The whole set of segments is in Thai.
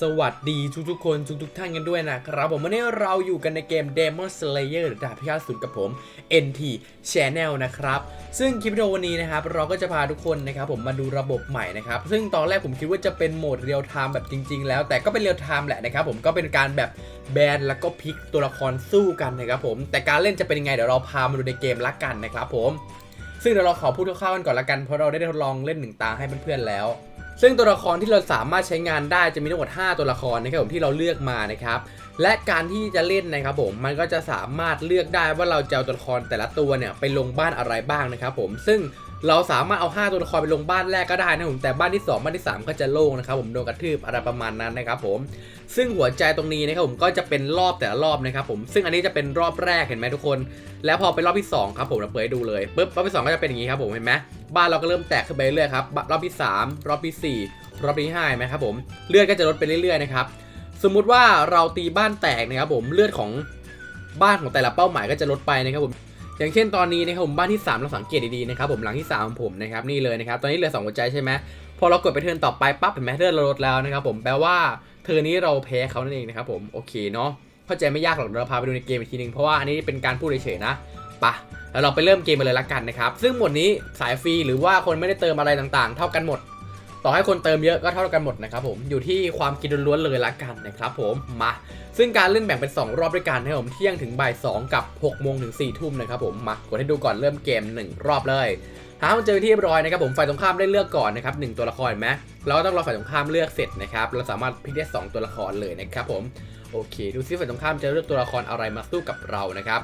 สวัสดีทุกๆคนทุกๆท่านกันด้วยนะครับ ผมวันนี้เราอยู่กันในเกม Demon Slayer หรือดาบพิฆาตศูนย์กับผม NT Channel นะครับ ซึ่งคลิปวิดีโอวันนี้นะครับ เราก็จะพาทุกคนนะครับ ผมมาดูระบบใหม่นะครับ ซึ่งตอนแรกผมคิดว่าจะเป็นโหมดเรียลไทม์แบบจริง ๆ แล้วแต่ก็เป็นเรียลไทม์แหละนะครับ ผมก็เป็นการแบบแบนแล้วก็พลิกตัวละครสู้กันนะครับผมแต่การเล่นจะเป็นยังไงเดี๋ยวเราพามาดูในเกมละกันนะครับผมซึ่งเดี๋ยวเราขอพูดคร่าวๆกันก่อนละกันเพราะเราได้ทดลองเล่นหนึ่งตาให้เพื่อนๆแล้ว ซึ่งตัวละครที่เราสามารถใช้งานได้จะมีทั้งหมด 5 ตัวละครนะครับผมที่เราเลือกมานะครับและการที่จะเล่นนะครับผมมันก็จะสามารถเลือกได้ว่าเราจะเอาตัวละครแต่ละตัวเนี่ยไปลงบ้านอะไรบ้างนะครับผมซึ่งเราสามารถเอา 5 ตัวละครไปลงบ้านแรกก็ได้นะครับผมแต่บ้านที่ 2 บ้านที่ 3 ก็จะโล่งนะครับผมโดนกระทืบอะไรประมาณนั้นนะครับผมซึ่งหัวใจตรงนี้นะครับผมก็จะเป็นรอบแต่ละรอบนะครับผมซึ่งอันนี้จะเป็นรอบแรกเห็นไหมทุกคน แล้วพอเป็นรอบที่2ครับผมเราเปิดให้ดูเลยปุ๊บรอบที่ 2 ก็จะเป็นอย่างนี้ครับผมเห็นไหม บ้านเราก็เริ่มแตกขึ้นไปเรื่อยครับรอบที่ 3 รอบที่ 4 รอบที่5เห็นไหมครับผมเลือดก็จะลดไปเรื่อยๆนะครับสมมุติว่าเราตีบ้านแตกนะครับผมเลือดของบ้านของแต่ละเป้าหมายก็จะลดไปนะครับผมอย่างเช่นตอนนี้นะครับผมบ้านที่ 3 เราสังเกตดีๆนะครับผมหลังที่3ของผมนะครับนี่เลยนะครับตอนนี้เหลือ2หัวใจใช่ไหมพอเรากดไปเทิร์นต่อไปปั๊บเห็นไหมเลือดเราลดแล้วนะครับผมแปลว่าเทิร์นนี้เราแพ้เขานั่นเองนะครับผมโอเคเนาะเข้าใจไม่ยากหรอกเดี๋ยวเราพาไปดูในเกมอีกทีนึงเพราะว่าอันนี้เป็นการพูดเฉยๆนะ ปะแล้วเราไปเริ่มเกมกันเลยละกันนะครับ ซึ่งหมดนี้สายฟรีหรือว่าคนไม่ได้เติมอะไรต่างๆ เท่ากันหมด ต่อให้คนเติมเยอะก็เท่ากันหมดนะครับผม อยู่ที่ความกินล้วนเลยละกันนะครับผม มา ซึ่งการเล่นแบ่งเป็น 2 รอบด้วยกันนะครับผม เที่ยงถึงบ่าย2กับ6โมงถึง4ทุ่มนะครับผม มากดให้ดูก่อนเริ่มเกม 1 รอบเลยหามันเจอที่เรียบร้อยนะครับผมฝ่ายตรงข้ามได้เลือกก่อนนะครับหนึ่งตัวละครไหมเราก็ต้องรอฝ่ายตรงข้ามเลือกเสร็จนะครับ เราสามารถพลิกได้สองตัวละครเลยนะครับผม โอเค ดูซิฝ่ายตรงข้ามจะเลือกตัวละครอะไรมาสู้กับเรานะครับ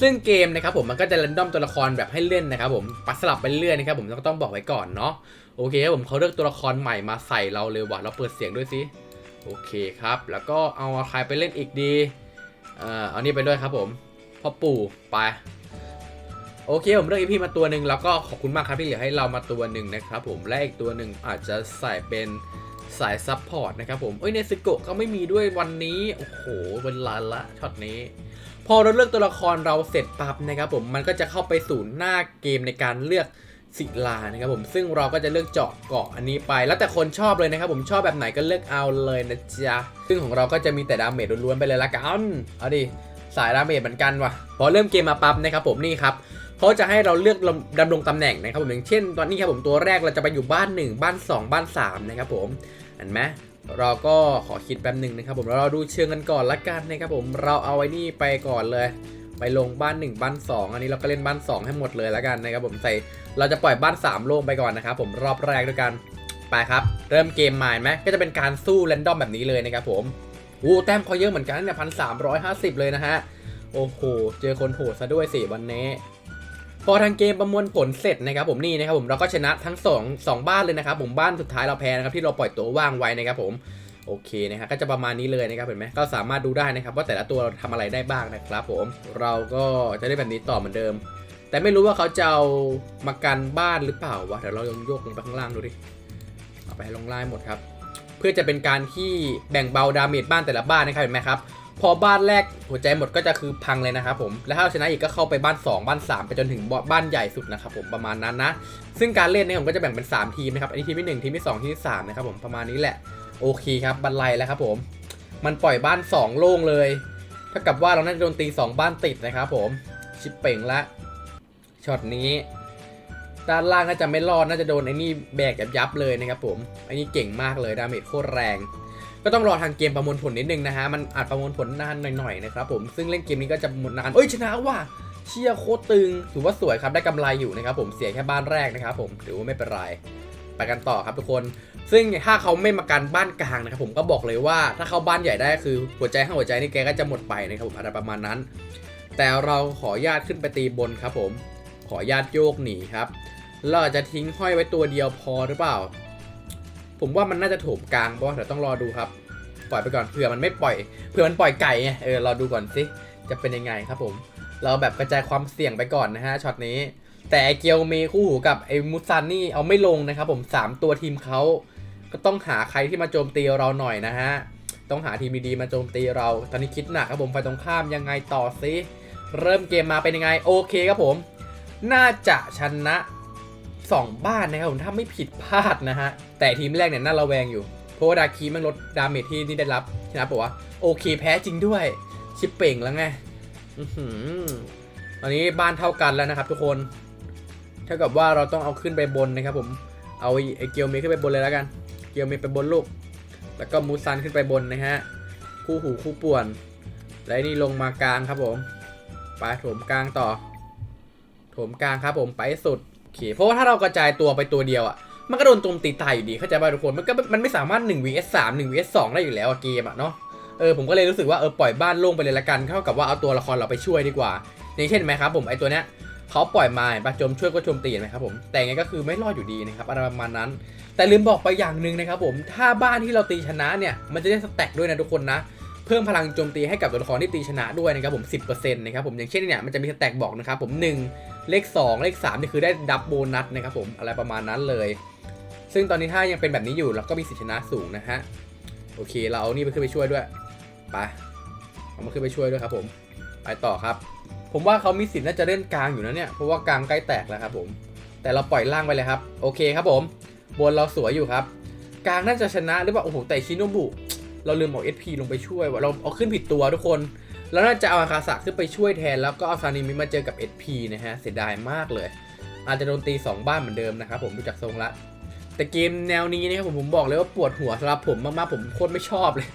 ซึ่งเกมนะครับผมมันก็จะเรนดอมตัวละครแบบให้เล่นนะครับผมปัดสลับไปเรื่อยนะครับผมก็ต้องบอกไว้ก่อนเนาะโอเคครับผมเขาเลือกตัวละครใหม่มาใส่เราเลยว่ะเราเปิดเสียงด้วยสิโอเคครับ แล้วก็เอาใครไปเล่นอีกดีเอ่อเอานี่ไปด้วยครับผมพ่อปู่ไปโอเคผมเลือกอีพีมาตัวหนึ่งแล้วก็ขอบคุณมากครับที่เหลือให้เรามาตัวหนึ่งนะครับผมและอีกตัวหนึ่งอาจจะใส่เป็นสายซับพอร์ตนะครับผมเอ้ยเนสโกะก็ไม่มีด้วยวันนี้ โอ้โหเป็นลานละช็อตนี้ พอเราเลือกตัวละครเราเสร็จปั๊บนะครับผมมันก็จะเข้าไปสู่หน้าเกมในการเลือกศิลานะครับผมซึ่งเราก็จะเลือกเจาะเกาะอันนี้ไป แล้วแต่คนชอบเลยนะครับผมชอบแบบไหนก็เลือกเอาเลยนะจ๊ะซึ่งของเราก็จะมีแต่ดาเมจล้วนๆไปเลยละกันเอาดิสายดาเมจเหมือนกันว่ะพอเริ่มเกมมาปั๊บนะครับผมนี่ครับเขาจะให้เราเลือกดำรงตำแหน่งนะครับผมอย่างเช่น ตอนนี้ครับผมตัวแรกเราจะไปอยู่บ้าน 1 บ้าน 2 บ้าน3นะครับผมเห็นไหม เราก็ขอคิดแป๊บหนึ่งนะครับผมแล้วเราดูเชิงกันก่อนละกันนะครับผมเราเอาไอ้นี่ไปก่อนเลย ไปลงบ้าน 1 บ้าน 2 อันนี้เราก็เล่นบ้าน 2 ให้หมดเลยละกันนะครับผมใส่เราจะปล่อยบ้าน 3 ลงไปก่อนนะครับผมรอบแรกด้วยกันไปครับ เริ่มเกมใหม่ไหมก็จะเป็นการสู้แรนดอมแบบนี้เลยนะครับผมอู้แต้มเขาเยอะเหมือนกันเนี่ยพันสามร้อยห้าสิบเลยนะฮะโอ้โหเจอคนโหดซะด้วยสิวันนี้ พอทางเกมประมวลผลเสร็จนะครับผมนี่นะครับผมเราก็ชนะทั้งสองสองบ้านเลยนะครับผมบ้านสุดท้ายเราแพ้นะครับที่เราปล่อยตัวว่างไว้นะครับผมโอเคนะฮะก็จะประมาณนี้เลยนะครับเห็นไหมก็สามารถดูได้นะครับ ว่าแต่ละตัวเราทำอะไรได้บ้างนะครับ ผมเราก็จะได้แบบนี้ต่อเหมือนเดิม แต่ไม่รู้ว่าเขาจะเอามากันบ้านหรือเปล่าวะเดี๋ยวเราลองโยกลงไปข้างล่างดูดิเอาไปให้ลงล่างหมดครับ เพื่อจะเป็นการที่แบ่งเบาดาเมจบ้านแต่ละบ้านนะครับเห็นไหมครับ พอบ้านแรกหัวใจหมดก็จะคือพังเลยนะครับผมแล้วถ้าเราชนะอีกก็เข้าไปบ้าน 2 บ้าน 3 ไปจนถึงบ้านใหญ่สุดนะครับผมประมาณนั้นนะ ซึ่งการเล่นเนี่ยผมก็จะแบ่งเป็น 3 ทีมนะครับอันนี้ทีมที่1ทีมที่2ทีมที่3นะครับผมประมาณนี้แหละโอเคครับบันไลแล้วครับผมมันปล่อยบ้าน 2 โล่งเลยเท่ากับว่าเราน่าจะโดนตี 2 บ้านติดนะครับผมชิปเป่งละช็อตนี้ด้านล่างน่าจะไม่รอดน่าจะโดนไอ้นี่แบกยับๆเลยนะครับผมไอ้นี่เก่งมากเลยดาเมจโคตรแรง ก็ต้องรอทางเกมประมวลผลนิดนึงนะฮะ มันอาจประมวลผลนานหน่อยๆนะครับผม ซึ่งเล่นเกมนี้ก็จะหมดนาน เอ้ยชนะว่ะ เชียโคตรตึง ถือว่าสวยครับ ได้กำไรอยู่นะครับผม เสียแค่บ้านแรกนะครับผม ถือว่าไม่เป็นไร ไปกันต่อครับทุกคน ซึ่งถ้าเขาไม่มากันบ้านกลางนะครับผม ก็บอกเลยว่าถ้าเขาบ้านใหญ่ได้คือหัวใจห้าหัวใจนี่แกก็จะหมดไปนะครับผมอะไรประมาณนั้น แต่เราขอญาตขึ้นไปตีบนครับผม ขอญาตโยกหนีครับเราจะทิ้งห้อยไว้ตัวเดียวพอหรือเปล่า ผมว่ามันน่าจะโถมกลางเพราะว่าเดี๋ยวต้องรอดูครับ ปล่อยไปก่อนเผื่อมันไม่ปล่อยเผื่อมันปล่อยไก่ไงเออรอดูก่อนสิจะเป็นยังไงครับผม เราแบบกระจายความเสี่ยงไปก่อนนะฮะช็อตนี้ แต่เกียวเมคู่หูกับไอ้มุซันนี่เอาไม่ลงนะครับผมสามตัวทีมเขาก็ต้องหาใครที่มาโจมตีเราหน่อยนะฮะต้องหาทีมดีๆมาโจมตีเรา ตอนนี้คิดหนักครับผมไฟตรงข้ามยังไงต่อซิเริ่มเกมมาเป็นยังไง โอเคครับผม น่าจะชนะ สองบ้านนะครับผมถ้าไม่ผิดพลาดนะฮะ แต่ทีมแรกเนี่ยน่าระแวงอยู่ เพราะว่าดาคีมันลดดาเมจที่นี่ได้รับชนะบอกว่าโอเคแพ้จริงด้วย ชิปเป่งแล้วไงอื้อหือตอนนี้บ้านเท่ากันแล้วนะครับ ทุกคนเท่ากับว่าเราต้องเอาขึ้นไปบนนะครับผมเอาไอเกียวเมขึ้นไปบนเลยแล้วกัน เกียวเมไปบนลูก แล้วก็มูซันขึ้นไปบนนะฮะคู่หูคู่ป่วน และนี่ลงมากลางครับผมไปโถมกลางต่อ โถมกลางครับผมไปสุด เค เพราะว่าถ้าเรากระจายตัวไปตัวเดียวอะ มันก็โดนโจมตีตายอยู่ดี เข้าใจป่ะทุกคน มันก็มันไม่สามารถ 1 vs 3 1 vs 2 ได้อยู่แล้วเกมอะเนาะ เออผมก็เลยรู้สึกว่าเออปล่อยบ้านโล่งไปเลยละกัน เท่ากับว่าเอาตัวละครเราไปช่วยดีกว่า อย่างเช่นไหมครับผมไอตัวเนี้ยเขาปล่อยมาเห็นปะโจมช่วยก็โจมตีเห็นไหมครับผม แต่งไงก็คือไม่รอดอยู่ดีนะครับอะไรประมาณนั้น แต่ลืมบอกไปอย่างหนึ่งนะครับผม ถ้าบ้านที่เราตีชนะเนี่ย มันจะได้สแต็กด้วยนะทุกคนนะ เพิ่มพลังโจมตีให้กับตัวละครที่ตีชนะด้วยนะครับผม 10%นะครับผม อย่างเช่นเนี่ย มันจะมีสแต็กบอกนะครับผม 1 เลข 2 เลข3นี่คือได้ดับโบนัสนะครับผมอะไรประมาณนั้นเลย ซึ่งตอนนี้ถ้ายังเป็นแบบนี้อยู่เราก็มีสิทธิชนะสูงนะฮะโอเค เราเอานี่ไปขึ้นไปช่วยด้วยไปเอามาขึ้นไปช่วยด้วยครับผมไปต่อครับ ผมว่าเขามีสิทธิ์น่าจะเล่นกลางอยู่นะเนี่ยเพราะว่ากลางใกล้แตกแล้วครับผมแต่เราปล่อยล่างไปเลยครับ โอเคครับผม บนเราสวยอยู่ครับ กลางน่าจะชนะหรือเปล่าโอ้โหแต่ชิโนบุเราลืมเอา SP ลงไปช่วยว่ะเราเอาขึ้นผิดตัวทุกคน แล้วน่าจะเอาอาคาสะขึ้นไปช่วยแทน แล้วก็เอาซานิมิมาเจอกับ SP นะฮะ เสียดายมากเลย อาจจะโดนตี 2 บ้านเหมือนเดิมนะครับผมดูจากทรงละแต่เกมแนวนี้นะครับผมผมบอกเลยว่าปวดหัวสำหรับผมมากๆผมโคตรไม่ชอบเลย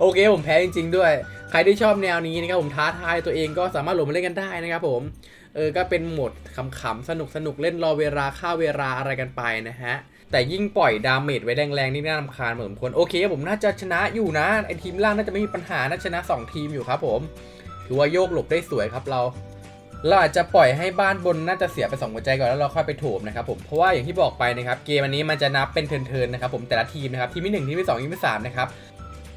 โอเคผมแพ้จริง ๆ ด้วย ใครที่ชอบแนวนี้นะครับผมท้าทายตัวเองก็สามารถโหลดมาเล่นกันได้นะครับผมเออก็เป็นโหมดขำๆสนุกสนุกๆเล่นรอเวลาฆ่าเวลาอะไรกันไปนะฮะ แต่ยิ่งปล่อยดาเมจไว้แรงๆ นี่น่ารำคาญเหมือนควรโอเคผมน่าจะชนะอยู่นะไอทีมล่างน่าจะไม่มีปัญหาน่าชนะ 2 ทีมอยู่ครับผมถือว่าโยกหลบได้สวยครับเราเราอาจจะปล่อยให้บ้านบนน่าจะเสียไป2หัวใจก่อนแล้วเราค่อยไปโถมนะครับผมเพราะว่าอย่างที่บอกไปนะครับเกมอันนี้มันจะนับเป็นเทิร์นๆนะครับผมแต่ละทีมนะครับทีมที่หนึ่งทีมที่สองทีมที่สามนะครับ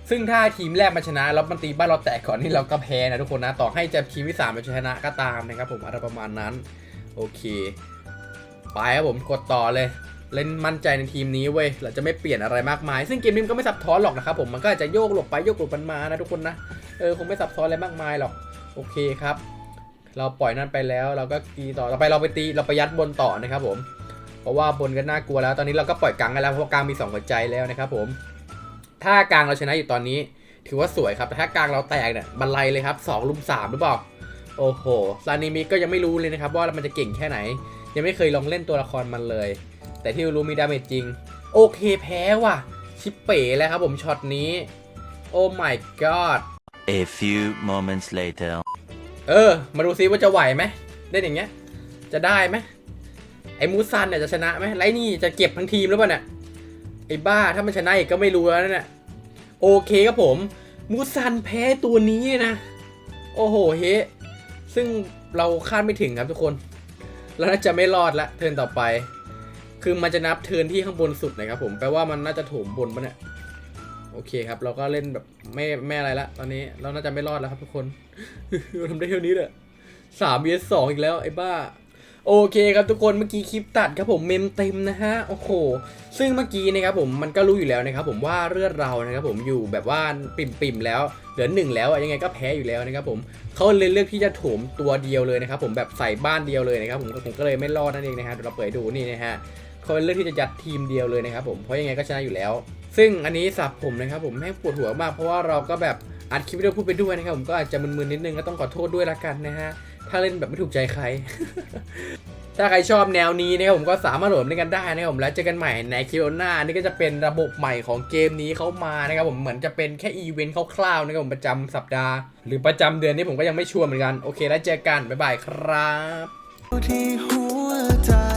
ซึ่งถ้าทีมแรกมาชนะแล้วมันตีบ้านเราแตกก่อนนี่เราก็แพ้นะทุกคนนะต่อให้จะทีมที่สามมาชนะก็ตามนะครับผมอะไรประมาณนั้น โอเค ไปครับผมกดต่อเลย เล่นมั่นใจในทีมนี้เว้ยเราจะไม่เปลี่ยนอะไรมากมาย ซึ่งเกมนี้ก็ไม่ซับซ้อนหรอกนะครับผมมันก็อาจจะโยกหลบไปโยกหลบมันมานะทุกคนนะเออคงไม่ซับซ้อนอะไรมากมายหรอกโอเคครับ เราปล่อยนั่นไปแล้วเราก็ตีต่อต่อไปเราไปตีเราไปยัดบนต่อนะครับผม เพราะว่าบนก็น่ากลัวแล้ว ตอนนี้เราก็ปล่อยกลางกันแล้วเพราะกลางมีสองหัวใจแล้วนะครับผม ถ้ากลางเราชนะอยู่ตอนนี้ ถือว่าสวยครับแต่ถ้ากลางเราแตกเนี่ยบันไลเลยครับสองลุมสามหรือเปล่าโอ้โหซานิมิก็ยังไม่รู้เลยนะครับว่ามันจะเก่งแค่ไหน ยังไม่เคยลองเล่นตัวละครมันเลย แต่ที่รู้มีดาเมจจริง โอเคแพ้ว่ะ ชิปเป๋แล้วครับผมช็อตนี้ โอ้ my god A few moments later. เออ มาดูซิว่าจะไหวไหมเล่นอย่างเงี้ย จะได้ไหมไอ้มูซันเนี่ยจะชนะไหมไรนี่จะเก็บทั้งทีมหรือเปล่าเนี่ยไอ้บ้าถ้ามันชนะอีกก็ไม่รู้แล้วเนี่ยโอเคครับผม มูซันแพ้ตัวนี้นะ โอ้โหเฮะซึ่งเราคาดไม่ถึงครับทุกคน แล้วน่าจะไม่รอดละเทิร์นต่อไป คือมันจะนับเทินที่ข้างบนสุดนะครับผมแปลว่ามันน่าจะถมบนปะเนี่ยโอเคครับ เราก็เล่นแบบไม่ไม่อะไรละตอนนี้เราน่าจะไม่รอดแล้วครับทุกคนเราทำได้เท่านี้แหละสาม vs สองอีกแล้วไอ้บ้า โอเคครับทุกคนเมื่อกี้คลิปตัดครับผมเมมเต็มนะฮะโอ้โหซึ่งเมื่อกี้นะครับผมมันก็รู้อยู่แล้วนะครับผมว่าเลือดเรานะครับผมอยู่แบบว่าปิ่มๆแล้วเหลือหนึ่งแล้วยังไงก็แพ้อยู่แล้วนะครับผมเขาเลยเลือกที่จะโถมตัวเดียวเลยนะครับผมแบบใส่บ้านเดียวเลยนะครับผมผมก็เลยไม่รอดนั่นเองนะฮะเราเปิดดูนี่นะฮะ เขาเลือกที่จะยัดทีมเดียวเลยนะครับผมเพราะยังไงก็ชนะอยู่แล้ว ซึ่งอันนี้สับผมนะครับผมแม่งปวดหัวมากเพราะว่าเราก็แบบอัดคลิปวิดีโอพูดไปด้วยนะครับผมก็อาจจะมึนๆนิดนึงก็ต้องขอโทษด้วยละกันนะฮะถ้าเล่นแบบไม่ถูกใจใคร ถ้าใครชอบแนวนี้นะครับผมก็สามารถโหลดเล่นกันได้นะครับผมแล้วเจอกันใหม่ในคลิปหน้านี่ก็จะเป็นระบบใหม่ของเกมนี้เข้ามานะครับผมเหมือนจะเป็นแค่อีเวนต์คร่าวๆนะครับผมประจำสัปดาห์ หรือประจำเดือนนี้ผมก็ยังไม่ชัวร์เหมือนกันโอเค แล้วเจอกันบ๊ายบายครับที่หัวใจ